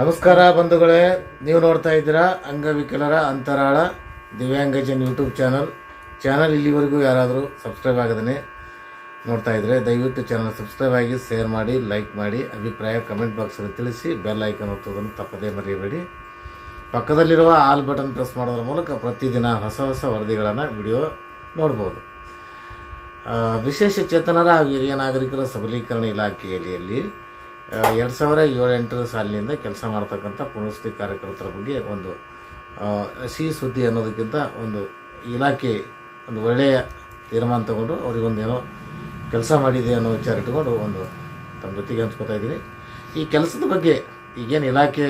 ನಮಸ್ಕಾರ ಬಂಧುಗಳೇ, ನೀವು ನೋಡ್ತಾ ಇದ್ದೀರಾ ಅಂಗವಿಕಲರ ಅಂತರಾಳ ದಿವ್ಯಾಂಗಜನ್ ಯೂಟ್ಯೂಬ್ ಚಾನಲ್. ಚಾನಲ್ ಇಲ್ಲಿವರೆಗೂ ಯಾರಾದರೂ ಸಬ್ಸ್ಕ್ರೈಬ್ ಆಗದೇ ನೋಡ್ತಾ ಇದ್ದರೆ ದಯವಿಟ್ಟು ಚಾನಲ್ ಸಬ್ಸ್ಕ್ರೈಬ್ ಆಗಿ ಶೇರ್ ಮಾಡಿ, ಲೈಕ್ ಮಾಡಿ, ಅಭಿಪ್ರಾಯ ಕಮೆಂಟ್ ಬಾಕ್ಸಲ್ಲಿ ತಿಳಿಸಿ, ಬೆಲ್ ಐಕನ್ ಒತ್ತೋದನ್ನು ತಪ್ಪದೇ ಮರೆಯಬೇಡಿ. ಪಕ್ಕದಲ್ಲಿರುವ ಆಲ್ ಬಟನ್ ಪ್ರೆಸ್ ಮಾಡೋದ್ರ ಮೂಲಕ ಪ್ರತಿದಿನ ಹೊಸ ಹೊಸ ವರದಿಗಳನ್ನು ವಿಡಿಯೋ ನೋಡ್ಬೋದು. ವಿಶೇಷ ಚೇತನರ ಹಾಗೂ ಹಿರಿಯ ನಾಗರಿಕರ ಸಬಲೀಕರಣ ಇಲಾಖೆಯಲ್ಲಿ ಎರಡು ಸಾವಿರ ಏಳೆಂಟರ ಸಾಲಿನಿಂದ ಕೆಲಸ ಮಾಡ್ತಕ್ಕಂಥ ಪುನರ್ವಸತಿ ಕಾರ್ಯಕರ್ತರ ಬಗ್ಗೆ ಒಂದು ಸಿಹಿ ಸುದ್ದಿ ಅನ್ನೋದಕ್ಕಿಂತ ಒಂದು ಇಲಾಖೆ, ಒಂದು ಒಳ್ಳೆಯ ತೀರ್ಮಾನ ತಗೊಂಡು ಅವರಿಗೊಂದು ಏನೋ ಕೆಲಸ ಮಾಡಿದೆ ಅನ್ನೋ ವಿಚಾರ ಇಟ್ಕೊಂಡು ಒಂದು ತಮ್ಮ ಜೊತೆಗೆ ಹಂಚ್ಕೊತಾ ಇದ್ದೀನಿ. ಈ ಕೆಲಸದ ಬಗ್ಗೆ ಈಗೇನು ಇಲಾಖೆ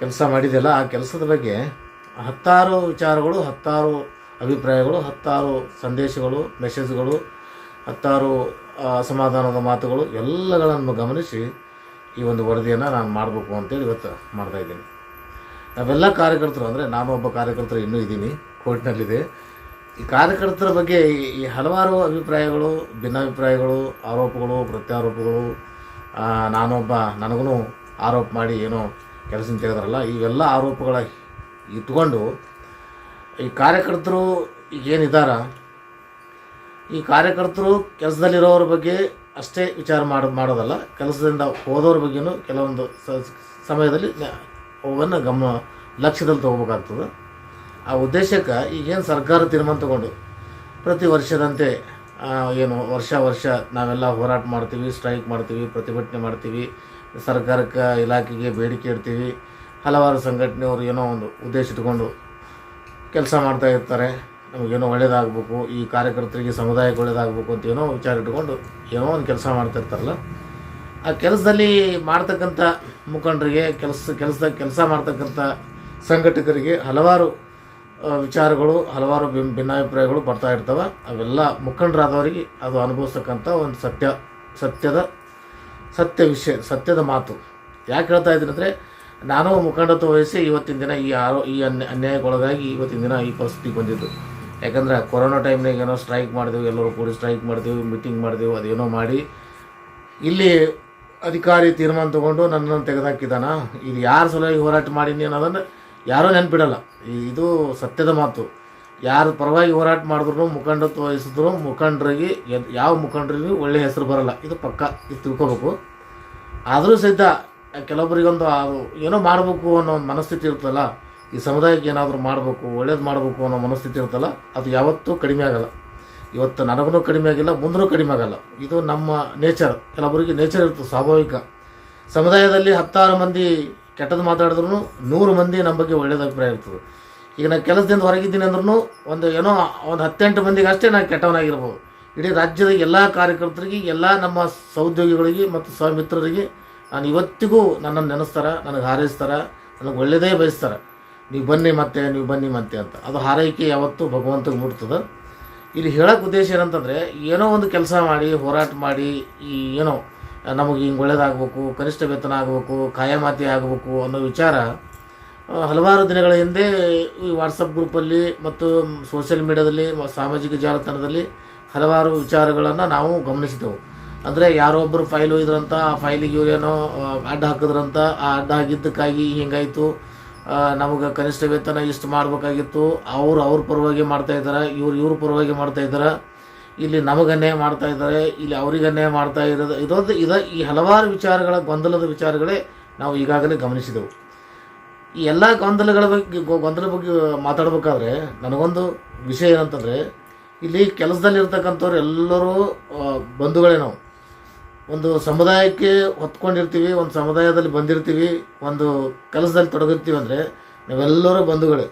ಕೆಲಸ ಮಾಡಿದೆಯಲ್ಲ ಆ ಕೆಲಸದ ಬಗ್ಗೆ ಹತ್ತಾರು ವಿಚಾರಗಳು, ಹತ್ತಾರು ಅಭಿಪ್ರಾಯಗಳು, ಹತ್ತಾರು ಸಂದೇಶಗಳು ಮೆಸೇಜ್ಗಳು ಹತ್ತಾರು ಅಸಮಾಧಾನದ ಮಾತುಗಳು ಎಲ್ಲಗಳನ್ನು ಗಮನಿಸಿ ಈ ಒಂದು ವರದಿಯನ್ನು ನಾನು ಮಾಡಬೇಕು ಅಂತೇಳಿ ಇವತ್ತು ಮಾಡ್ತಾ ಇದ್ದೀನಿ. ನಾವೆಲ್ಲ ಕಾರ್ಯಕರ್ತರು, ಅಂದರೆ ನಾನು ಒಬ್ಬ ಕಾರ್ಯಕರ್ತರು ಇನ್ನೂ ಇದ್ದೀನಿ, ಕೋರ್ಟ್ನಲ್ಲಿದೆ. ಈ ಕಾರ್ಯಕರ್ತರ ಬಗ್ಗೆ ಈ- ಹಲವಾರು ಅಭಿಪ್ರಾಯಗಳು, ಭಿನ್ನಾಭಿಪ್ರಾಯಗಳು, ಆರೋಪಗಳು, ಪ್ರತ್ಯಾರೋಪಗಳು ನಾನೊಬ್ಬ, ನನಗೂ ಆರೋಪ ಮಾಡಿ ಏನೋ ಕೆಲಸ ತೆಗೆದ್ರಲ್ಲ ಇವೆಲ್ಲ ಆರೋಪಗಳ ಇಟ್ಕೊಂಡು ಈ ಕಾರ್ಯಕರ್ತರು ಈಗೇನಿದ್ದಾರ ಈ ಕಾರ್ಯಕರ್ತರು ಕೆಲಸದಲ್ಲಿರೋರ ಬಗ್ಗೆ ಅಷ್ಟೇ ವಿಚಾರ ಮಾಡ, ಮಾಡೋದಲ್ಲ, ಕೆಲಸದಿಂದ ಹೋದವ್ರ ಬಗ್ಗೆನೂ ಕೆಲವೊಂದು ಸಮಯದಲ್ಲಿ ಅವನ್ನು ಗಮನ, ಲಕ್ಷ್ಯದಲ್ಲಿ ತೊಗೋಬೇಕಾಗ್ತದೆ. ಆ ಉದ್ದೇಶಕ್ಕೆ ಈಗೇನು ಸರ್ಕಾರ ತೀರ್ಮಾನ ತಗೊಂಡು, ಪ್ರತಿ ವರ್ಷದಂತೆ ಏನು ವರ್ಷ ವರ್ಷ ನಾವೆಲ್ಲ ಹೋರಾಟ ಮಾಡ್ತೀವಿ, ಸ್ಟ್ರೈಕ್ ಮಾಡ್ತೀವಿ, ಪ್ರತಿಭಟನೆ ಮಾಡ್ತೀವಿ, ಸರ್ಕಾರಕ್ಕೆ, ಇಲಾಖೆಗೆ ಬೇಡಿಕೆ ಇಡ್ತೀವಿ, ಹಲವಾರು ಸಂಘಟನೆಯವರು ಏನೋ ಒಂದು ಉದ್ದೇಶ ಇಟ್ಕೊಂಡು ಕೆಲಸ ಮಾಡ್ತಾ ಇರ್ತಾರೆ. ನಮಗೇನೋ ಒಳ್ಳೇದಾಗಬೇಕು, ಈ ಕಾರ್ಯಕರ್ತರಿಗೆ ಸಮುದಾಯಕ್ಕೆ ಒಳ್ಳೇದಾಗಬೇಕು ಅಂತ ಏನೋ ವಿಚಾರ ಇಟ್ಕೊಂಡು ಏನೋ ಒಂದು ಕೆಲಸ ಮಾಡ್ತಾ ಇರ್ತಾರಲ್ಲ ಆ ಕೆಲಸದಲ್ಲಿ ಮಾಡ್ತಕ್ಕಂಥ ಮುಖಂಡರಿಗೆ, ಕೆಲಸ, ಕೆಲಸದ ಕೆಲಸ ಮಾಡ್ತಕ್ಕಂಥ ಸಂಘಟಕರಿಗೆ ಹಲವಾರು ವಿಚಾರಗಳು, ಹಲವಾರು ಭಿನ್, ಭಿನ್ನಾಭಿಪ್ರಾಯಗಳು ಬರ್ತಾ ಇರ್ತವೆ. ಅವೆಲ್ಲ ಮುಖಂಡರಾದವರಿಗೆ ಅದು ಅನುಭವಿಸ್ತಕ್ಕಂಥ ಒಂದು ಸತ್ಯ, ಸತ್ಯದ, ಸತ್ಯ ವಿಷಯ, ಸತ್ಯದ ಮಾತು. ಯಾಕೆ ಹೇಳ್ತಾ ಇದ್ದೀನಿ ಅಂದರೆ, ನಾನು ಮುಖಂಡತ್ವ ವಹಿಸಿ ಇವತ್ತಿನ ದಿನ ಈ ಆರೋ, ಈ ಅನ್ಯ, ಅನ್ಯಾಯಕ್ಕೊಳಗಾಗಿ ಇವತ್ತಿನ ದಿನ ಈ ಪರಿಸ್ಥಿತಿಗೆ ಬಂದಿದ್ದು. ಯಾಕಂದ್ರೆ ಕೊರೋನಾ ಟೈಮ್ನಾಗ ಏನೋ ಸ್ಟ್ರೈಕ್ ಮಾಡಿದೆವು, ಎಲ್ಲರೂ ಕೂಡಿ ಸ್ಟ್ರೈಕ್ ಮಾಡಿದೆವು ಮೀಟಿಂಗ್ ಮಾಡಿದೆವು, ಅದೇನೋ ಮಾಡಿ. ಇಲ್ಲಿ ಅಧಿಕಾರಿ ತೀರ್ಮಾನ ತಗೊಂಡು ನನ್ನನ್ನು ತೆಗೆದುಹಾಕಿದಾನ ಇದು ಯಾರ ಸಲುವಾಗಿ ಹೋರಾಟ ಮಾಡೀನಿ ಅನ್ನೋದನ್ನು ಯಾರೂ ನೆನ್ಪಿಡಲ್ಲ. ಇದು ಸತ್ಯದ ಮಾತು. ಯಾರು ಪರವಾಗಿ ಹೋರಾಟ ಮಾಡಿದ್ರು ಮುಖಂಡತ್ವ ವಹಿಸಿದ್ರು, ಮುಖಂಡರಿಗೆ ಯಾವ ಮುಖಂಡರಿಗೂ ಒಳ್ಳೆಯ ಹೆಸರು ಬರಲ್ಲ. ಇದು ಪಕ್ಕ, ಇದು ತಿಳ್ಕೊಬೇಕು. ಆದರೂ ಸಹಿತ ಕೆಲವೊಬ್ಬರಿಗೊಂದು ಏನೋ ಮಾಡಬೇಕು ಅನ್ನೋ ಒಂದು ಮನಸ್ಥಿತಿ ಇರ್ತಲ್ಲ ಈ ಸಮುದಾಯಕ್ಕೆ ಏನಾದರೂ ಮಾಡಬೇಕು, ಒಳ್ಳೇದು ಮಾಡಬೇಕು ಅನ್ನೋ ಮನಸ್ಥಿತಿ ಇರುತ್ತಲ್ಲ, ಅದು ಯಾವತ್ತೂ ಕಡಿಮೆ ಆಗಲ್ಲ. ಇವತ್ತು ನನಗೂ ಕಡಿಮೆ ಆಗಿಲ್ಲ, ಮುಂದೂ ಕಡಿಮೆ ಆಗಲ್ಲ. ಇದು ನಮ್ಮ ನೇಚರ್. ಕೆಲವೊಬ್ಬರಿಗೆ ನೇಚರ್ ಇರ್ತದೆ ಸ್ವಾಭಾವಿಕ. ಸಮುದಾಯದಲ್ಲಿ ಹತ್ತಾರು ಮಂದಿ ಕೆಟ್ಟದ್ದು ಮಾತಾಡಿದ್ರು ನೂರು ಮಂದಿ ನಮ್ಮ ಬಗ್ಗೆ ಒಳ್ಳೇದು ಅಭಿಪ್ರಾಯ ಇರ್ತದೆ. ಈಗ ನಾನು ಕೆಲಸದಿಂದ ಹೊರಗಿದ್ದೀನಿ ಅಂದ್ರೂ ಒಂದು ಏನೋ ಒಂದು ಹತ್ತೆಂಟು ಮಂದಿಗೆ ಅಷ್ಟೇ ನಾನು ಕೆಟ್ಟವನಾಗಿರ್ಬೋದು. ಇಡೀ ರಾಜ್ಯದ ಎಲ್ಲ ಕಾರ್ಯಕರ್ತರಿಗೆ, ಎಲ್ಲ ನಮ್ಮ ಸಹೋದ್ಯೋಗಿಗಳಿಗೆ ಮತ್ತು ಸ್ವಮಿತ್ರರಿಗೆ ನಾನು ಇವತ್ತಿಗೂ ನನ್ನನ್ನು ನೆನೆಸ್ತಾರೆ, ನನಗೆ ಹಾರೈಸ್ತಾರೆ, ನನಗೆ ಒಳ್ಳೆಯದೇ ಬಯಸ್ತಾರೆ. ನೀವು ಬನ್ನಿ ಮತ್ತೆ, ನೀವು ಬನ್ನಿ ಮತ್ತೆ ಅಂತ. ಅದು ಹಾರೈಕೆ ಯಾವತ್ತೂ ಭಗವಂತಗೆ ಮುಟ್ತದೆ ಇಲ್ಲಿ ಹೇಳೋಕೆ ಉದ್ದೇಶ ಏನಂತಂದರೆ, ಏನೋ ಒಂದು ಕೆಲಸ ಮಾಡಿ, ಹೋರಾಟ ಮಾಡಿ, ಈ ಏನೋ, ನಮಗೆ ಹಿಂಗೆ ಒಳ್ಳೇದಾಗಬೇಕು, ಕನಿಷ್ಠ ವೇತನ ಆಗಬೇಕು ಕಾಯಮಾತಿ ಆಗಬೇಕು ಅನ್ನೋ ವಿಚಾರ ಹಲವಾರು ದಿನಗಳ ಹಿಂದೆ ಈ ವಾಟ್ಸಪ್ ಗ್ರೂಪಲ್ಲಿ ಮತ್ತು ಸೋಷಿಯಲ್ ಮೀಡಿಯಾದಲ್ಲಿ ಸಾಮಾಜಿಕ ಜಾಲತಾಣದಲ್ಲಿ ಹಲವಾರು ವಿಚಾರಗಳನ್ನು ನಾವು ಗಮನಿಸಿದೆವು. ಅಂದರೆ ಯಾರೋ ಒಬ್ಬರು ಫೈಲ್ ಒಯ್ದ್ರಂತ, ಆ ಫೈಲಿಗೆ ಇವರೇನೋ ಅಡ್ಡ ಹಾಕಿದ್ರಂತ, ಆ ಅಡ್ಡ ಹಾಕಿದ್ದಕ್ಕಾಗಿ ಹಿಂಗಾಯಿತು ನಮಗೆ ಕನಿಷ್ಠ ವೇತನ ಇಷ್ಟು ಮಾಡಬೇಕಾಗಿತ್ತು. ಅವ್ರು ಅವ್ರ ಪರವಾಗಿ ಮಾಡ್ತಾಯಿದ್ದಾರೆ ಇವ್ರು ಇವ್ರ ಪರವಾಗಿ ಮಾಡ್ತಾ ಇದ್ದಾರೆ ಇಲ್ಲಿ ನಮಗನ್ನೇ ಮಾಡ್ತಾ ಇದ್ದಾರೆ ಇಲ್ಲಿ ಅವರಿಗನ್ನೇ ಮಾಡ್ತಾ ಇರೋದು. ಇದೊಂದು ಇದ ಈ ಹಲವಾರು ವಿಚಾರಗಳ ಗೊಂದಲದ ವಿಚಾರಗಳೇ ನಾವು ಈಗಾಗಲೇ ಗಮನಿಸಿದೆವು. ಈ ಎಲ್ಲ ಗೊಂದಲಗಳ ಬಗ್ಗೆ ಗೊಂದಲ ಬಗ್ಗೆ ಮಾತಾಡಬೇಕಾದ್ರೆ ನನಗೊಂದು ವಿಷಯ ಏನಂತಂದರೆ, ಇಲ್ಲಿ ಕೆಲಸದಲ್ಲಿರ್ತಕ್ಕಂಥವ್ರು ಎಲ್ಲರೂ ಬಂಧುಗಳೇ ನಾವು. ಒಂದು ಸಮುದಾಯಕ್ಕೆ ಹೊತ್ಕೊಂಡಿರ್ತೀವಿ, ಒಂದು ಸಮುದಾಯದಲ್ಲಿ ಬಂದಿರ್ತೀವಿ, ಒಂದು ಕೆಲಸದಲ್ಲಿ ತೊಡಗಿರ್ತೀವಿ ಅಂದರೆ ನಾವೆಲ್ಲರೂ ಬಂಧುಗಳೇ.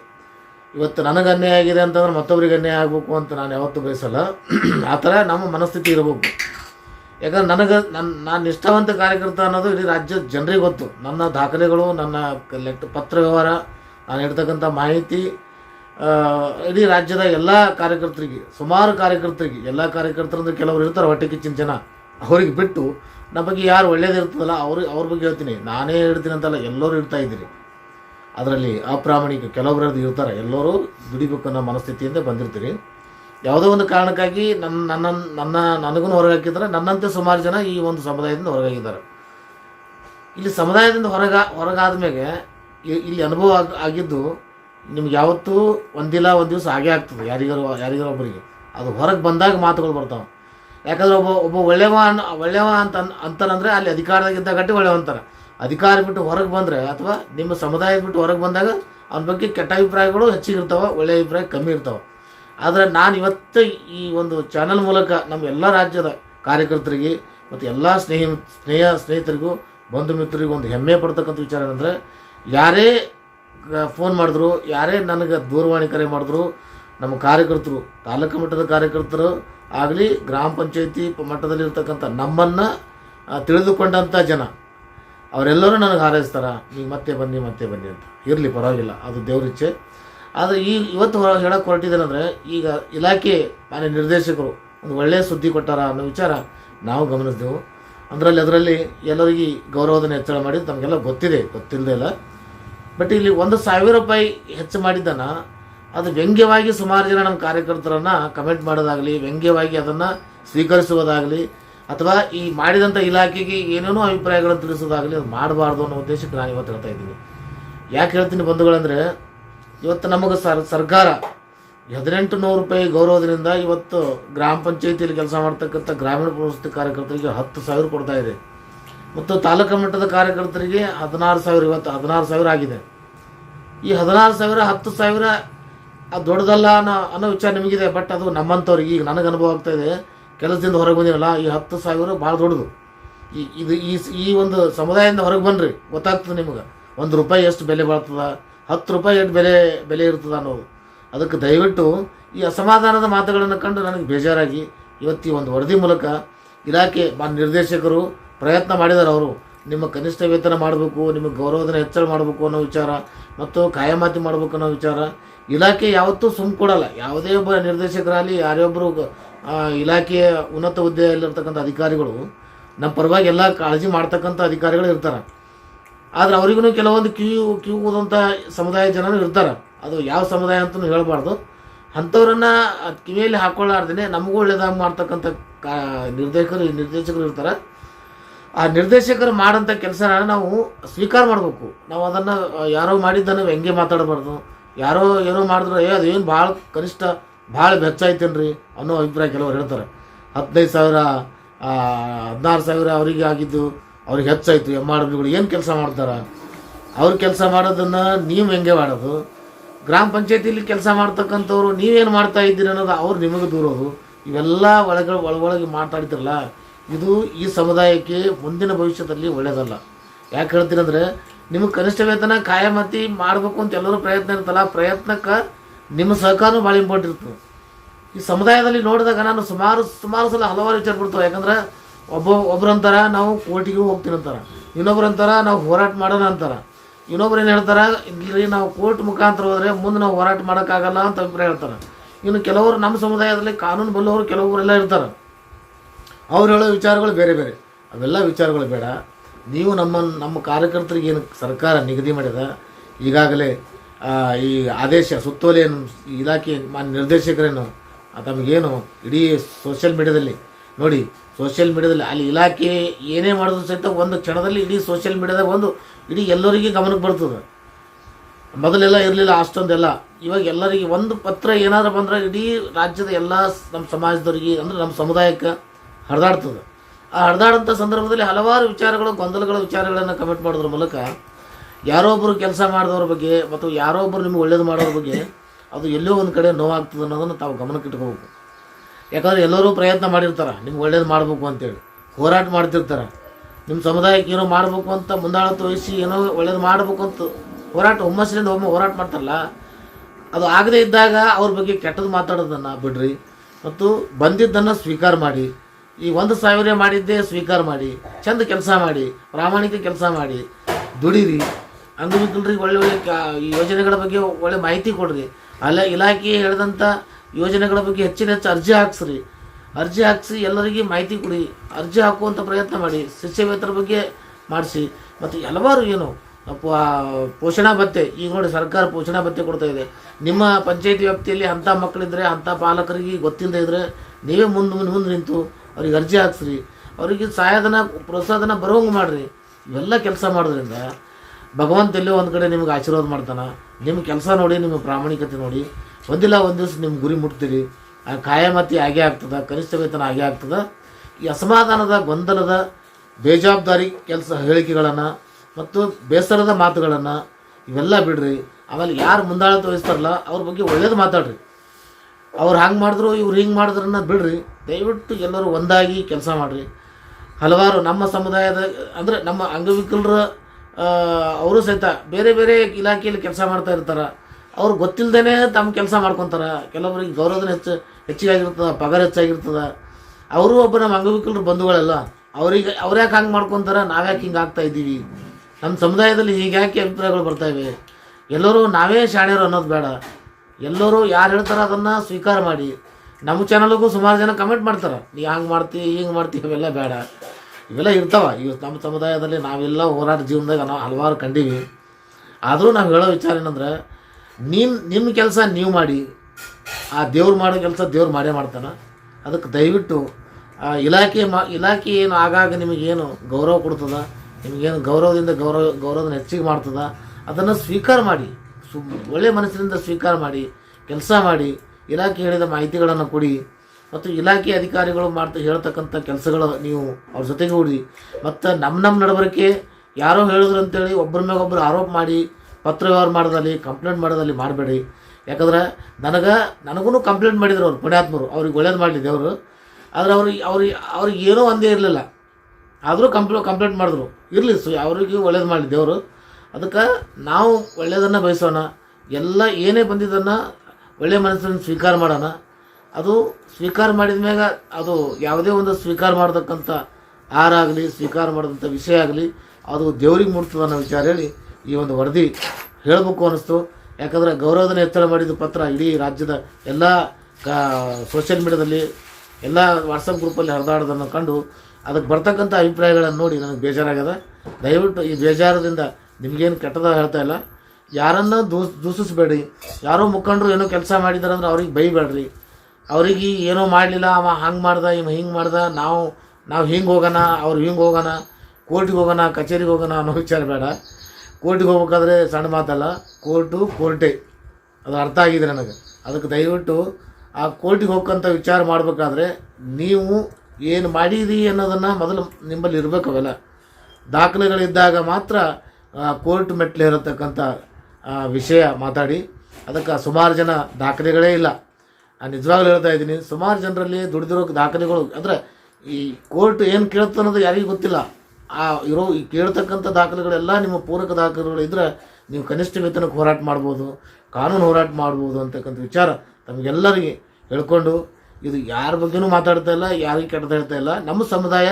ಇವತ್ತು ನನಗೆ ಅನ್ಯಾಯ ಆಗಿದೆ ಅಂತಂದ್ರೆ ಮತ್ತೊಬ್ಬರಿಗೆ ಅನ್ಯಾಯ ಆಗಬೇಕು ಅಂತ ನಾನು ಯಾವತ್ತೂ ಬಯಸಲ್ಲ. ಆ ಥರ ನಮ್ಮ ಮನಸ್ಥಿತಿ ಇರಬೇಕು. ಯಾಕಂದ್ರೆ ನನಗೆ ನನ್ನ ನಾನು ನಿಷ್ಠಾವಂತ ಕಾರ್ಯಕರ್ತ ಅನ್ನೋದು ಇಡೀ ರಾಜ್ಯದ ಜನರಿಗೆ ಗೊತ್ತು. ನನ್ನ ದಾಖಲೆಗಳು, ನನ್ನ ಲೆಟ್ ಪತ್ರ ವ್ಯವಹಾರ, ನಾನು ಇಡ್ತಕ್ಕಂಥ ಮಾಹಿತಿ ಇಡೀ ರಾಜ್ಯದ ಎಲ್ಲ ಕಾರ್ಯಕರ್ತರಿಗೆ, ಸುಮಾರು ಕಾರ್ಯಕರ್ತರಿಗೆ, ಎಲ್ಲ ಕಾರ್ಯಕರ್ತರಂದ್ರೆ ಕೆಲವರು ಇರ್ತಾರೆ, ಹೊಟ್ಟೆ ಕಿಚ್ಚಿನ ಜನ. ಅವ್ರಿಗೆ ಬಿಟ್ಟು ನಮ್ಮ ಬಗ್ಗೆ ಯಾರು ಒಳ್ಳೇದಿರ್ತದಲ್ಲ ಅವ್ರಿಗೆ ಅವ್ರ ಬಗ್ಗೆ ಹೇಳ್ತೀನಿ. ನಾನೇ ಹೇಳ್ತೀನಿ ಅಂತಲ್ಲ ಎಲ್ಲರೂ ಇರ್ತಾ ಇದ್ದೀರಿ. ಅದರಲ್ಲಿ ಅಪ್ರಾಮಾಣಿಕ ಕೆಲವೊಬ್ಬರದ್ದು ಇರ್ತಾರೆ. ಎಲ್ಲರೂ ದುಡಿಬೇಕು ಅನ್ನೋ ಮನಸ್ಥಿತಿಯಿಂದ ಬಂದಿರ್ತೀರಿ. ಯಾವುದೋ ಒಂದು ಕಾರಣಕ್ಕಾಗಿ ನನ್ನ ನನ್ನ ನನ್ನ ನನಗೂ ಹೊರಗೆ ಹಾಕಿದ್ದಾರೆ ನನ್ನಂತೆ ಸುಮಾರು ಜನ ಈ ಒಂದು ಸಮುದಾಯದಿಂದ ಹೊರಗಾಗಿದ್ದಾರೆ. ಇಲ್ಲಿ ಸಮುದಾಯದಿಂದ ಹೊರಗ ಹೊರಗಾದ ಮೇಲೆ ಇಲ್ಲಿ ಅನುಭವ ಆಗ್ ಆಗಿದ್ದು ನಿಮ್ಗೆ ಯಾವತ್ತೂ ಒಂದಿಲ್ಲ, ಒಂದು ದಿವಸ ಆಗೇ ಆಗ್ತದೆ. ಯಾರಿಗಾರು ಯಾರಿಗಾರು ಒಬ್ಬರಿಗೆ ಅದು ಹೊರಗೆ ಬಂದಾಗ ಮಾತುಗಳು ಬರ್ತಾವೆ. ಯಾಕಂದ್ರೆ ಒಬ್ಬ ಒಬ್ಬ ಒಳ್ಳೆಯವ ಅನ್ ಒಳ್ಳೆವ ಅಂತ ಅಂತಾರಂದ್ರೆ ಅಲ್ಲಿ ಅಧಿಕಾರದಾಗಿದ್ದ ಗಟ್ಟಿ ಒಳ್ಳೆವ ಅಂತಾರೆ ಅಧಿಕಾರ ಬಿಟ್ಟು ಹೊರಗೆ ಬಂದರೆ ಅಥವಾ ನಿಮ್ಮ ಸಮುದಾಯ ಬಿಟ್ಟು ಹೊರಗೆ ಬಂದಾಗ ಅವನ ಬಗ್ಗೆ ಕೆಟ್ಟ ಅಭಿಪ್ರಾಯಗಳು ಹೆಚ್ಚಿಗೆ ಇರ್ತಾವೆ, ಒಳ್ಳೆಯ ಅಭಿಪ್ರಾಯ ಕಮ್ಮಿ ಇರ್ತಾವೆ. ಆದರೆ ನಾನು ಇವತ್ತು ಈ ಒಂದು ಚಾನಲ್ ಮೂಲಕ ನಮ್ಮ ಎಲ್ಲ ರಾಜ್ಯದ ಕಾರ್ಯಕರ್ತರಿಗೆ ಮತ್ತು ಎಲ್ಲ ಸ್ನೇಹಿ ಸ್ನೇಹ ಸ್ನೇಹಿತರಿಗೂ, ಬಂಧು ಮಿತ್ರರಿಗೂ ಒಂದು ಹೆಮ್ಮೆ ಪಡ್ತಕ್ಕಂಥ ವಿಚಾರ ಏನಂದರೆ, ಯಾರೇ ಫೋನ್ ಮಾಡಿದ್ರು, ಯಾರೇ ನನಗೆ ದೂರವಾಣಿ ಕರೆ ಮಾಡಿದ್ರು ನಮ್ಮ ಕಾರ್ಯಕರ್ತರು, ತಾಲೂಕು ಮಟ್ಟದ ಕಾರ್ಯಕರ್ತರು ಆಗಲಿ ಗ್ರಾಮ ಪಂಚಾಯತಿ ಮಟ್ಟದಲ್ಲಿರ್ತಕ್ಕಂಥ ನಮ್ಮನ್ನು ತಿಳಿದುಕೊಂಡಂಥ ಜನ, ಅವರೆಲ್ಲರೂ ನನಗೆ ಹಾರೈಸ್ತಾರೆ, ನೀವು ಮತ್ತೆ ಬನ್ನಿ ಮತ್ತೆ ಬನ್ನಿ ಅಂತ. ಇರಲಿ, ಪರವಾಗಿಲ್ಲ, ಅದು ದೇವ್ರಿಚ್ಛೆ ಆದರೆ ಈ ಇವತ್ತು ಹೊರ ಹೊರಟಿದ್ದೇನೆಂದರೆ, ಈಗ ಇಲಾಖೆ ಮಾನ್ಯ ನಿರ್ದೇಶಕರು ಒಂದು ಒಳ್ಳೆಯ ಸುದ್ದಿ ಕೊಟ್ಟಾರ ಅನ್ನೋ ವಿಚಾರ ನಾವು ಗಮನಿಸಿದೆವು. ಅದರಲ್ಲಿ ಅದರಲ್ಲಿ ಎಲ್ಲರಿಗೆ ಗೌರವಧನ ಹೆಚ್ಚಳ ಮಾಡಿದ್ದು ನಮಗೆಲ್ಲ ಗೊತ್ತಿದೆ ಗೊತ್ತಿಲ್ಲದೆ ಇಲ್ಲ. ಬಟ್ ಇಲ್ಲಿ ಒಂದು ಸಾವಿರ ರೂಪಾಯಿ ಹೆಚ್ಚು ಮಾಡಿದ್ದನ್ನು ಅದು ವ್ಯಂಗ್ಯವಾಗಿ ಸುಮಾರು ಜನ ನಮ್ಮ ಕಾರ್ಯಕರ್ತರನ್ನು ಕಮೆಂಟ್ ಮಾಡೋದಾಗಲಿ, ವ್ಯಂಗ್ಯವಾಗಿ ಅದನ್ನು ಸ್ವೀಕರಿಸುವುದಾಗಲಿ, ಅಥವಾ ಈ ಮಾಡಿದಂಥ ಇಲಾಖೆಗೆ ಏನೇನೋ ಅಭಿಪ್ರಾಯಗಳನ್ನು ತಿಳಿಸೋದಾಗಲಿ ಅದು ಮಾಡಬಾರ್ದು ಅನ್ನೋ ಉದ್ದೇಶಕ್ಕೆ ನಾನು ಇವತ್ತು ಹೇಳ್ತಾ ಇದ್ದೀನಿ. ಯಾಕೆ ಹೇಳ್ತೀನಿ ಬಂಧುಗಳಂದರೆ, ಇವತ್ತು ನಮಗೆ ಸರ್, ಸರ್ಕಾರ ಹದಿನೆಂಟು ನೂರು ರೂಪಾಯಿ ಗೌರವದಿಂದ ಇವತ್ತು ಗ್ರಾಮ ಪಂಚಾಯತಿಯಲ್ಲಿ ಕೆಲಸ ಮಾಡ್ತಕ್ಕಂಥ ಗ್ರಾಮೀಣ ಪ್ರವೃತ್ತಿ ಕಾರ್ಯಕರ್ತರಿಗೆ ಹತ್ತು ಸಾವಿರ ಕೊಡ್ತಾ ಇದೆ. ಮತ್ತು ತಾಲೂಕು ಮಟ್ಟದ ಕಾರ್ಯಕರ್ತರಿಗೆ ಹದಿನಾರು ಸಾವಿರ, ಇವತ್ತು ಹದಿನಾರು ಸಾವಿರ ಆಗಿದೆ. ಈ ಹದಿನಾರು ಸಾವಿರ, ಹತ್ತು ಸಾವಿರ ಅದು ದೊಡ್ಡದಲ್ಲ ಅನ್ನೋ ಅನ್ನೋ ವಿಚಾರ ನಿಮಗಿದೆ ಬಟ್ ಅದು ನಮ್ಮಂಥವ್ರಿಗೆ ಈಗ ನನಗೆ ಅನುಭವ ಆಗ್ತಾ ಇದೆ, ಕೆಲಸದಿಂದ ಹೊರಗೆ ಬಂದಿರಲ್ಲ, ಈ ಹತ್ತು ಸಾವಿರ ಭಾಳ ದೊಡ್ಡದು. ಈ, ಇದು ಈ ಈ ಒಂದು ಸಮುದಾಯದಿಂದ ಹೊರಗೆ ಬನ್ನಿರಿ ಗೊತ್ತಾಗ್ತದೆ ನಿಮಗೆ. ಒಂದು ರೂಪಾಯಿ ಎಷ್ಟು ಬೆಲೆ ಬಾಳ್ತದ ಹತ್ತು ರೂಪಾಯಿ ಎಷ್ಟು ಬೆಲೆ ಬೆಲೆ ಇರ್ತದೆ ಅನ್ನೋದು. ಅದಕ್ಕೆ ದಯವಿಟ್ಟು ಈ ಅಸಮಾಧಾನದ ಮಾತುಗಳನ್ನು ಕಂಡು ನನಗೆ ಬೇಜಾರಾಗಿ, ಇವತ್ತು ಈ ಒಂದು ವರದಿ ಮೂಲಕ ಇಲಾಖೆ ಮಾ ನಿರ್ದೇಶಕರು ಪ್ರಯತ್ನ ಮಾಡಿದ್ದಾರೆ ಅವರು. ನಿಮ್ಮ ಕನಿಷ್ಠ ವೇತನ ಮಾಡಬೇಕು ನಿಮಗೆ ಗೌರವಧನ ಹೆಚ್ಚಳ ಮಾಡಬೇಕು ಅನ್ನೋ ವಿಚಾರ ಮತ್ತು ಕಾಯಮಾತಿ ಮಾಡಬೇಕು ಅನ್ನೋ ವಿಚಾರ. ಇಲಾಖೆ ಯಾವತ್ತೂ ಸುಮ್ ಕೊಡಲ್ಲ. ಯಾವುದೇ ಒಬ್ಬ ನಿರ್ದೇಶಕರಾಗಲಿ ಯಾರೇ ಒಬ್ಬರು ಆ, ಇಲಾಖೆಯ ಉನ್ನತ ಹುದ್ದೆಯಲ್ಲಿರ್ತಕ್ಕಂಥ ಅಧಿಕಾರಿಗಳು ನಮ್ಮ ಪರವಾಗಿ ಎಲ್ಲ ಕಾಳಜಿ ಮಾಡ್ತಕ್ಕಂಥ ಅಧಿಕಾರಿಗಳು ಇರ್ತಾರೆ. ಆದ್ರೆ ಅವರಿಗೂ ಕೆಲವೊಂದು ಕ್ಯೂ ಕ್ಯೂ ಕೂದಂಥ ಸಮುದಾಯ ಜನರು ಇರ್ತಾರೆ. ಅದು ಯಾವ ಸಮುದಾಯ ಅಂತಲೂ ಹೇಳಬಾರ್ದು. ಅಂಥವ್ರನ್ನ ಕಿವಿಯಲ್ಲಿ ಹಾಕೊಳ್ಳಾರ್ದೇ ನಮಗೂ ಒಳ್ಳೇದಾಗಿ ಮಾಡ್ತಕ್ಕಂಥ ಕಾ ನಿರ್ದೇಶಕರು ನಿರ್ದೇಶಕರು ಇರ್ತಾರೆ. ಆ ನಿರ್ದೇಶಕರು ಮಾಡೋಂಥ ಕೆಲಸ ನಾವು ಸ್ವೀಕಾರ ಮಾಡಬೇಕು. ನಾವು ಅದನ್ನು ಯಾರೋ ಮಾಡಿದ್ದನ್ನು ಹೆಂಗೆ ಮಾತಾಡಬಾರ್ದು? ಯಾರೋ ಏನೋ ಮಾಡಿದ್ರು, ಏ ಅದೇನು ಭಾಳ ಕನಿಷ್ಠ ಭಾಳ ಬೆಚ್ಚಾಯ್ತೇನ್ರಿ ಅನ್ನೋ ಅಭಿಪ್ರಾಯ ಕೆಲವರು ಹೇಳ್ತಾರೆ. ಹದಿನೈದು ಸಾವಿರ ಹದಿನಾರು ಸಾವಿರ ಅವರಿಗೆ ಆಗಿದ್ದು ಅವ್ರಿಗೆ ಹೆಚ್ಚಾಯಿತು ಎಂ ಆರ್ ಏನು ಕೆಲಸ ಮಾಡ್ತಾರೆ? ಅವ್ರ ಕೆಲಸ ಮಾಡೋದನ್ನು ನೀವು ಹೆಂಗೆ ಮಾಡೋದು? ಗ್ರಾಮ ಪಂಚಾಯತಿಲಿ ಕೆಲಸ ಮಾಡ್ತಕ್ಕಂಥವ್ರು ನೀವೇನು ಮಾಡ್ತಾ ಇದ್ದೀರಿ ಅನ್ನೋದು ಅವ್ರು ನಿಮಗೆ ದೂರೋದು. ಇವೆಲ್ಲ ಒಳಗೆ, ಒಳಗೊಳಗೆ ಮಾತಾಡ್ತಿರಲ್ಲ. ಇದು ಈ ಸಮುದಾಯಕ್ಕೆ ಮುಂದಿನ ಭವಿಷ್ಯದಲ್ಲಿ ಒಳ್ಳೆಯದಲ್ಲ. ಯಾಕೆ ಹೇಳ್ತೀನಿ ಅಂದರೆ, ನಿಮಗೆ ಕನಿಷ್ಠ ವೇತನ ಕಾಯಮತಿ ಮಾಡಬೇಕು ಅಂತ ಎಲ್ಲರೂ ಪ್ರಯತ್ನ ಇರ್ತಲ್ಲ ಪ್ರಯತ್ನಕ್ಕೆ ನಿಮ್ಮ ಸಹಕಾರನೂ ಭಾಳ ಇಂಪಾರ್ಟೆಂಟ್ ಇರ್ತದೆ. ಈ ಸಮುದಾಯದಲ್ಲಿ ನೋಡಿದಾಗ ನಾನು ಸುಮಾರು ಸುಮಾರು ಸಲ ಹಲವಾರು ವಿಚಾರ ಬಿಡ್ತವೆ ಯಾಕಂದ್ರೆ, ಒಬ್ಬ, ಒಬ್ರು ಅಂತಾರ, ನಾವು ಕೋರ್ಟಿಗೆ ಹೋಗ್ತೀನಿ ಅಂತಾರ. ಇನ್ನೊಬ್ರು ನಾವು ಹೋರಾಟ ಮಾಡೋಣ ಅಂತಾರ. ಇನ್ನೊಬ್ರು ಏನು ಹೇಳ್ತಾರೆ, ಇಲ್ಲಿ ನಾವು ಕೋರ್ಟ್ ಮುಖಾಂತರ ಹೋದರೆ ಮುಂದೆ ನಾವು ಹೋರಾಟ ಮಾಡೋಕ್ಕಾಗಲ್ಲ ಅಂತ ಅಭಿಪ್ರಾಯ ಹೇಳ್ತಾರೆ. ಇನ್ನು ಕೆಲವರು ನಮ್ಮ ಸಮುದಾಯದಲ್ಲಿ ಕಾನೂನು ಬಲ್ಲವರು ಕೆಲವೊಬ್ಬರೆಲ್ಲ ಇರ್ತಾರೆ. ಅವ್ರು ಹೇಳೋ ವಿಚಾರಗಳು ಬೇರೆ ಬೇರೆ. ಅವೆಲ್ಲ ವಿಚಾರಗಳು ಬೇಡ. ನೀವು ನಮ್ಮ ನಮ್ಮ ಕಾರ್ಯಕರ್ತರಿಗೆ ಏನು ಸರ್ಕಾರ ನಿಗದಿ ಮಾಡಿದ, ಈಗಾಗಲೇ ಈ ಆದೇಶ ಸುತ್ತೋಲೆ ಏನು ಇಲಾಖೆ ಮಾನ್ಯ ನಿರ್ದೇಶಕರೇನು ತಮಗೇನು, ಇಡೀ ಸೋಷಿಯಲ್ ಮೀಡಿಯಾದಲ್ಲಿ ನೋಡಿ ಸೋಷಿಯಲ್ ಮೀಡಿಯಾದಲ್ಲಿ ಅಲ್ಲಿ ಇಲಾಖೆ ಏನೇ ಮಾಡಿದ್ರು ಸಹಿತ ಒಂದು ಕ್ಷಣದಲ್ಲಿ ಇಡೀ ಸೋಷಿಯಲ್ ಮೀಡಿಯಾದಾಗ ಒಂದು ಇಡೀ ಎಲ್ಲರಿಗೆ ಗಮನಕ್ಕೆ ಬರ್ತದೆ. ಮೊದಲೆಲ್ಲ ಇರಲಿಲ್ಲ, ಅಷ್ಟೊಂದೆಲ್ಲ. ಇವಾಗ ಎಲ್ಲರಿಗೆ ಒಂದು ಪತ್ರ ಏನಾದರೂ ಬಂದ್ರೆ ಇಡೀ ರಾಜ್ಯದ ಎಲ್ಲ ನಮ್ಮ ಸಮಾಜದವರಿಗೆ, ಅಂದ್ರೆ ನಮ್ಮ ಸಮುದಾಯಕ್ಕೆ ಹರಿದಾಡ್ತದೆ. ಆ ಹರಿದಾಡಂಥ ಸಂದರ್ಭದಲ್ಲಿ ಹಲವಾರು ವಿಚಾರಗಳು, ಗೊಂದಲಗಳ ವಿಚಾರಗಳನ್ನು ಕಮೆಂಟ್ ಮಾಡೋದ್ರ ಮೂಲಕ ಯಾರೋ ಒಬ್ಬರು ಕೆಲಸ ಮಾಡಿದವ್ರ ಬಗ್ಗೆ ಮತ್ತು ಯಾರೋ ಒಬ್ಬರು ನಿಮ್ಗೆ ಒಳ್ಳೇದು ಮಾಡೋದ್ರ ಬಗ್ಗೆ ಅದು ಎಲ್ಲೋ ಒಂದು ಕಡೆ ನೋವಾಗ್ತದೆ ಅನ್ನೋದನ್ನು ತಾವು ಗಮನಕ್ಕೆ ಇಟ್ಕೋಬೇಕು ಯಾಕಂದ್ರೆ ಎಲ್ಲರೂ ಪ್ರಯತ್ನ ಮಾಡಿರ್ತಾರೆ, ನಿಮ್ಗೆ ಒಳ್ಳೇದು ಮಾಡಬೇಕು ಅಂತೇಳಿ. ಹೋರಾಟ ಮಾಡ್ತಿರ್ತಾರೆ. ನಿಮ್ಮ ಸಮುದಾಯಕ್ಕೆ ಏನೋ ಮಾಡಬೇಕು ಅಂತ ಮುಂದಾಳತ್ವ ವಹಿಸಿ ಏನೋ ಒಳ್ಳೇದು ಮಾಡಬೇಕು ಅಂತ ಹೋರಾಟ ಹುಮ್ಮಸ್ಸಿನಿಂದ ಒಮ್ಮೆ ಹೋರಾಟ ಮಾಡ್ತಾರಲ್ಲ, ಅದು ಆಗದೇ ಇದ್ದಾಗ ಅವ್ರ ಬಗ್ಗೆ ಕೆಟ್ಟದ್ದು ಮಾತಾಡೋದನ್ನು ಬಿಡ್ರಿ ಮತ್ತು ಬಂದಿದ್ದನ್ನು ಸ್ವೀಕಾರ ಮಾಡಿ. ಈ ಒಂದು ಸಾವಿರ ಮಾಡಿದ್ದೇ ಸ್ವೀಕಾರ ಮಾಡಿ, ಚಂದ ಕೆಲಸ ಮಾಡಿ, ಪ್ರಾಮಾಣಿಕ ಕೆಲಸ ಮಾಡಿ, ದುಡೀರಿ. ಅಂಗವಿಕಲರಿಗೆ ಒಳ್ಳೆ ಒಳ್ಳೆ ಯೋಜನೆಗಳ ಬಗ್ಗೆ ಒಳ್ಳೆ ಮಾಹಿತಿ ಕೊಡ್ರಿ. ಅಲ್ಲ, ಇಲಾಖೆ ಹೇಳಿದಂಥ ಯೋಜನೆಗಳ ಬಗ್ಗೆ ಹೆಚ್ಚಿನ ಹೆಚ್ಚು ಅರ್ಜಿ ಹಾಕ್ಸ್ರಿ. ಅರ್ಜಿ ಹಾಕ್ಸಿ ಎಲ್ಲರಿಗೆ ಮಾಹಿತಿ ಕೊಡಿ. ಅರ್ಜಿ ಹಾಕುವಂಥ ಪ್ರಯತ್ನ ಮಾಡಿ. ಶಿಷ್ಯವೇತರ ಬಗ್ಗೆ ಮಾಡಿಸಿ. ಮತ್ತು ಹಲವಾರು ಏನು ಪೋಷಣಾ ಭತ್ಯೆ ಈಗ ನೋಡಿ ಸರ್ಕಾರ ಪೋಷಣಾ ಭತ್ಯೆ ಕೊಡ್ತಾ ಇದೆ. ನಿಮ್ಮ ಪಂಚಾಯತಿ ವ್ಯಾಪ್ತಿಯಲ್ಲಿ ಅಂಥ ಮಕ್ಕಳಿದ್ರೆ, ಅಂಥ ಪಾಲಕರಿಗೆ ಗೊತ್ತಿಲ್ಲದೆ ಇದ್ದರೆ ನೀವೇ ಮುಂದೆ ಮುಂದೆ ಮುಂದೆ ನಿಂತು ಅವ್ರಿಗೆ ಅರ್ಜಿ ಹಾಕ್ಸ್ರಿ, ಅವರಿಗೆ ಸಹಾಯಧನ ಪ್ರೋತ್ಸಾಹಧನ ಬರೋಂಗೆ ಮಾಡಿರಿ. ಇವೆಲ್ಲ ಕೆಲಸ ಮಾಡೋದ್ರಿಂದ ಭಗವಂತ ಎಲ್ಲೋ ಒಂದು ಕಡೆ ನಿಮ್ಗೆ ಆಶೀರ್ವಾದ ಮಾಡ್ತಾನೆ. ನಿಮ್ಮ ಕೆಲಸ ನೋಡಿ, ನಿಮ್ಮ ಪ್ರಾಮಾಣಿಕತೆ ನೋಡಿ, ಒಂದಿಲ್ಲ ಒಂದು ದಿವಸ ನಿಮ್ಮ ಗುರಿ ಮುಟ್ತೀರಿ. ಆ ಕಾಯಮತಿ ಆಗೇ ಆಗ್ತದೆ ಕನಿಷ್ಠ ವೇತನ ಆಗೇ ಆಗ್ತದೆ. ಈ ಅಸಮಾಧಾನದ, ಗೊಂದಲದ, ಬೇಜವಾಬ್ದಾರಿ ಕೆಲಸ ಹೇಳಿಕೆಗಳನ್ನು ಮತ್ತು ಬೇಸರದ ಮಾತುಗಳನ್ನು ಇವೆಲ್ಲ ಬಿಡ್ರಿ. ಆಮೇಲೆ ಯಾರು ಮುಂದಾಳತ್ವ ವಹಿಸ್ತಾರಲ್ಲ, ಅವ್ರ ಬಗ್ಗೆ ಒಳ್ಳೇದು ಮಾತಾಡ್ರಿ. ಅವ್ರು ಹಂಗೆ ಮಾಡಿದ್ರು, ಇವ್ರು ಹಿಂಗೆ ಮಾಡಿದ್ರನ್ನ ಬಿಡ್ರಿ. ದಯವಿಟ್ಟು ಎಲ್ಲರೂ ಒಂದಾಗಿ ಕೆಲಸ ಮಾಡಿರಿ. ಹಲವಾರು ನಮ್ಮ ಸಮುದಾಯದ, ಅಂದರೆ ನಮ್ಮ ಅಂಗವಿಕಲರ ಅವರು ಸಹಿತ ಬೇರೆ ಬೇರೆ ಇಲಾಖೆಯಲ್ಲಿ ಕೆಲಸ ಮಾಡ್ತಾ ಇರ್ತಾರೆ. ಅವ್ರು ಗೊತ್ತಿಲ್ಲದೇ ತಮ್ಮ ಕೆಲಸ ಮಾಡ್ಕೊತಾರೆ. ಕೆಲವರಿಗೆ ಗೌರವನ ಹೆಚ್ಚು, ಹೆಚ್ಚಿಗಾಗಿರ್ತದೆ, ಪಗಾರ ಹೆಚ್ಚಾಗಿರ್ತದೆ. ಅವರು ಒಬ್ಬ ನಮ್ಮ ಅಂಗವಿಕಲರು ಬಂಧುಗಳಲ್ಲ. ಅವ್ರಿಗೆ ಅವ್ರ್ಯಾಕೆ ಹಂಗೆ ಮಾಡ್ಕೊತಾರೆ? ನಾವ್ಯಾಕೆ ಹಿಂಗೆ ಆಗ್ತಾ ಇದ್ದೀವಿ? ನಮ್ಮ ಸಮುದಾಯದಲ್ಲಿ ಹೀಗ್ಯಾಕೆ ಅಭಿಪ್ರಾಯಗಳು ಬರ್ತಾಯಿವೆ ಎಲ್ಲರೂ ನಾವೇ ಶಾಣೆಯರು ಅನ್ನೋದು ಬೇಡ. ಎಲ್ಲರೂ ಯಾರು ಹೇಳ್ತಾರೋ ಅದನ್ನು ಸ್ವೀಕಾರ ಮಾಡಿ. ನಮ್ಮ ಚಾನಲ್ಗೂ ಸುಮಾರು ಜನ ಕಮೆಂಟ್ ಮಾಡ್ತಾರೆ. ನೀ ಹಂಗೆ ಮಾಡ್ತಿ, ಹಿಂಗೆ ಮಾಡ್ತಿ, ಇವೆಲ್ಲ ಬೇಡ. ಇವೆಲ್ಲ ಇರ್ತಾವ. ಇವು ನಮ್ಮ ಸಮುದಾಯದಲ್ಲಿ ನಾವೆಲ್ಲ ಹೋರಾಟ ಜೀವನದಾಗ ನಾವು ಹಲವಾರು ಕಂಡೀವಿ. ಆದರೂ ನಾವು ಹೇಳೋ ವಿಚಾರ ಏನಂದ್ರೆ ನಿಮ್ಮ ನಿಮ್ಮ ಕೆಲಸ ನೀವು ಮಾಡಿ. ಆ ದೇವ್ರು ಮಾಡೋ ಕೆಲಸ ದೇವ್ರು ಮಾಡೇ ಮಾಡ್ತಾನೆ. ಅದಕ್ಕೆ ದಯವಿಟ್ಟು, ಆ ಇಲಾಖೆ ಮಾ, ಇಲಾಖೆ ಏನು ಆಗಾಗ ನಿಮಗೇನು ಗೌರವ ಕೊಡ್ತದ? ನಿಮಗೇನು ಗೌರವದಿಂದ ಗೌರವ, ಗೌರವನ ಹೆಚ್ಚಿಗೆ ಮಾಡ್ತದ? ಅದನ್ನು ಸ್ವೀಕಾರ ಮಾಡಿ. ಸು ಒಳ್ಳೆಯ ಮನಸ್ಸಿನಿಂದ ಸ್ವೀಕಾರ ಮಾಡಿ, ಕೆಲಸ ಮಾಡಿ. ಇಲಾಖೆ ಹೇಳಿದ ಮಾಹಿತಿಗಳನ್ನು ಕೊಡಿ ಮತ್ತು ಇಲಾಖೆ ಅಧಿಕಾರಿಗಳು ಮಾಡ್ತಾ ಹೇಳ್ತಕ್ಕಂಥ ಕೆಲಸಗಳು ನೀವು ಅವ್ರ ಜೊತೆಗೆ ಹೂಡಿ ಮತ್ತು ನಮ್ಮ ನಮ್ಮ ನಡವರಿಕೆ ಯಾರೋ ಹೇಳಿದ್ರು ಅಂತೇಳಿ ಒಬ್ಬರ ಮೇಲೊಬ್ಬರು ಆರೋಪ ಮಾಡಿ ಪತ್ರ ವ್ಯವಹಾರ ಮಾಡೋದಲ್ಲಿ ಕಂಪ್ಲೇಂಟ್ ಮಾಡೋದಲ್ಲಿ ಮಾಡಬೇಡಿ ಯಾಕಂದ್ರೆ ನನಗೆ ನನಗೂ ಕಂಪ್ಲೇಂಟ್ ಮಾಡಿದ್ರು ಅವ್ರು, ಪುಣ್ಯಾತ್ಮರು. ಅವ್ರಿಗೆ ಒಳ್ಳೇದು ಮಾಡಲಿ ದೇವರು. ಆದರೆ ಅವ್ರಿಗೆ ಅವ್ರಿಗೆ ಅವ್ರಿಗೆ ಏನೂ ಒಂದೇ ಇರಲಿಲ್ಲ. ಆದರೂ ಕಂಪ್ಲೇ ಕಂಪ್ಲೇಂಟ್ ಮಾಡಿದ್ರು. ಇರಲಿ, ಸೊ, ಅವ್ರಿಗೆ ಒಳ್ಳೇದು ಮಾಡಲಿ ದೇವರು. ಅದಕ್ಕೆ ನಾವು ಒಳ್ಳೆಯದನ್ನು ಬಯಸೋಣ. ಎಲ್ಲ ಏನೇ ಬಂದಿದ್ದನ್ನು ಒಳ್ಳೆಯ ಮನಸ್ಸನ್ನು ಸ್ವೀಕಾರ ಮಾಡೋಣ. ಅದು ಸ್ವೀಕಾರ ಮಾಡಿದ ಮ್ಯಾಗ ಅದು ಯಾವುದೇ ಒಂದು ಸ್ವೀಕಾರ ಮಾಡತಕ್ಕಂಥ ಆಹಾರ ಆಗಲಿ, ಸ್ವೀಕಾರ ಮಾಡಿದಂಥ ವಿಷಯ ಆಗಲಿ, ಅದು ದೇವ್ರಿಗೆ ಮುಟ್ತದೆ ಅನ್ನೋ ವಿಚಾರ ಹೇಳಿ ಈ ಒಂದು ವರದಿ ಹೇಳಬೇಕು ಅನ್ನಿಸ್ತು. ಯಾಕಂದರೆ ಗೌರವಧನ ಎತ್ತರ ಮಾಡಿದ ಪತ್ರ ಇಡೀ ರಾಜ್ಯದ ಎಲ್ಲ ಕಾ ಸೋಷಿಯಲ್ ಮೀಡಿಯಾದಲ್ಲಿ ಎಲ್ಲ ವಾಟ್ಸಪ್ ಗ್ರೂಪಲ್ಲಿ ಹರಿದಾಡೋದನ್ನು ಕಂಡು ಅದಕ್ಕೆ ಬರ್ತಕ್ಕಂಥ ಅಭಿಪ್ರಾಯಗಳನ್ನು ನೋಡಿ ನನಗೆ ಬೇಜಾರಾಗ್ಯದ. ದಯವಿಟ್ಟು ಈ ಬೇಜಾರದಿಂದ ನಿಮಗೇನು ಕೆಟ್ಟದ ಹೇಳ್ತಾ ಇಲ್ಲ. ಯಾರನ್ನ ದೂಸ್ ದೂಷಿಸ್ಬೇಡಿ ಯಾರೋ ಮುಖಂಡರು ಏನೋ ಕೆಲಸ ಮಾಡಿದಾರೆ ಅಂದ್ರೆ ಅವ್ರಿಗೆ ಬೈಬೇಡ್ರಿ. ಅವ್ರಿಗೆ ಏನೋ ಮಾಡಲಿಲ್ಲ ಅವ ಹಂಗೆ ಮಾಡ್ದ ಇವ ಹಿಂಗೆ ಮಾಡ್ದ ನಾವು ನಾವು ಹಿಂಗೆ ಹೋಗೋಣ ಅವ್ರು ಹಿಂಗೆ ಹೋಗೋಣ ಕೋರ್ಟಿಗೆ ಹೋಗೋಣ ಕಚೇರಿಗೆ ಹೋಗೋಣ ಅನ್ನೋ ವಿಚಾರ ಬೇಡ. ಕೋರ್ಟಿಗೆ ಹೋಗ್ಬೇಕಾದ್ರೆ ಸಣ್ಣ ಮಾತಲ್ಲ ಕೋರ್ಟು ಕೋರ್ಟೇ. ಅದು ಅರ್ಥ ಆಗಿದೆ ನನಗೆ. ಅದಕ್ಕೆ ದಯವಿಟ್ಟು ಆ ಕೋರ್ಟಿಗೆ ಹೋಗ್ಕಂತ ವಿಚಾರ ಮಾಡಬೇಕಾದ್ರೆ ನೀವು ಏನು ಮಾಡಿದಿ ಅನ್ನೋದನ್ನು ಮೊದಲು ನಿಮ್ಮಲ್ಲಿ ಇರಬೇಕು ಅವೆಲ್ಲ. ದಾಖಲೆಗಳಿದ್ದಾಗ ಮಾತ್ರ ಕೋರ್ಟ್ ಮೆಟ್ಲು ಇರತಕ್ಕಂಥ ಆ, ವಿಷಯ ಮಾತಾಡಿ. ಅದಕ್ಕೆ ಸುಮಾರು ಜನ ದಾಖಲೆಗಳೇ ಇಲ್ಲ. ನಿಜವಾಗ್ಲೂ ಹೇಳ್ತಾ ಇದ್ದೀನಿ, ಸುಮಾರು ಜನರಲ್ಲಿ ದುಡಿದಿರೋ ದಾಖಲೆಗಳು, ಅಂದರೆ ಈ ಕೋರ್ಟ್ ಏನು ಕೇಳುತ್ತೆ ಅನ್ನೋದು ಯಾರಿಗೂ ಗೊತ್ತಿಲ್ಲ. ಆ ಇರೋ, ಈ ಕೇಳ್ತಕ್ಕಂಥ ದಾಖಲೆಗಳೆಲ್ಲ ನಿಮ್ಮ ಪೂರಕ ದಾಖಲೆಗಳು ಇದ್ದರೆ ನೀವು ಕನಿಷ್ಠ ವೇತನಕ್ಕೆ ಹೋರಾಟ ಮಾಡ್ಬೋದು, ಕಾನೂನು ಹೋರಾಟ ಮಾಡ್ಬೋದು ಅಂತಕ್ಕಂಥ ವಿಚಾರ ತಮಗೆಲ್ಲರಿಗೆ ಹೇಳ್ಕೊಂಡು, ಇದು ಯಾರ ಬಗ್ಗೆನೂ ಮಾತಾಡ್ತಾ ಇಲ್ಲ, ಯಾರಿಗೆ ಕೆಟ್ಟದ ಹೇಳ್ತಾ ಇಲ್ಲ. ನಮ್ಮ ಸಮುದಾಯ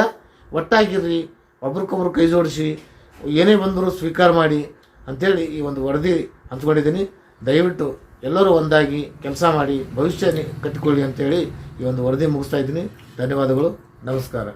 ಒಟ್ಟಾಗಿರ್ರಿ ಒಬ್ರಿಗೊಬ್ರು ಕೈ ಜೋಡಿಸಿ, ಏನೇ ಬಂದರೂ ಸ್ವೀಕಾರ ಮಾಡಿ ಅಂಥೇಳಿ ಈ ಒಂದು ವರದಿ ಹಂಚ್ಕೊಂಡಿದ್ದೀನಿ. ದಯವಿಟ್ಟು ಎಲ್ಲರೂ ಒಂದಾಗಿ ಕೆಲಸ ಮಾಡಿ ಭವಿಷ್ಯ ಕಟ್ಟಿಕೊಳ್ಳಿ ಅಂತೇಳಿ ಈ ಒಂದು ವರದಿ ಮುಗಿಸ್ತಾ ಇದ್ದೀನಿ. ಧನ್ಯವಾದಗಳು. ನಮಸ್ಕಾರ.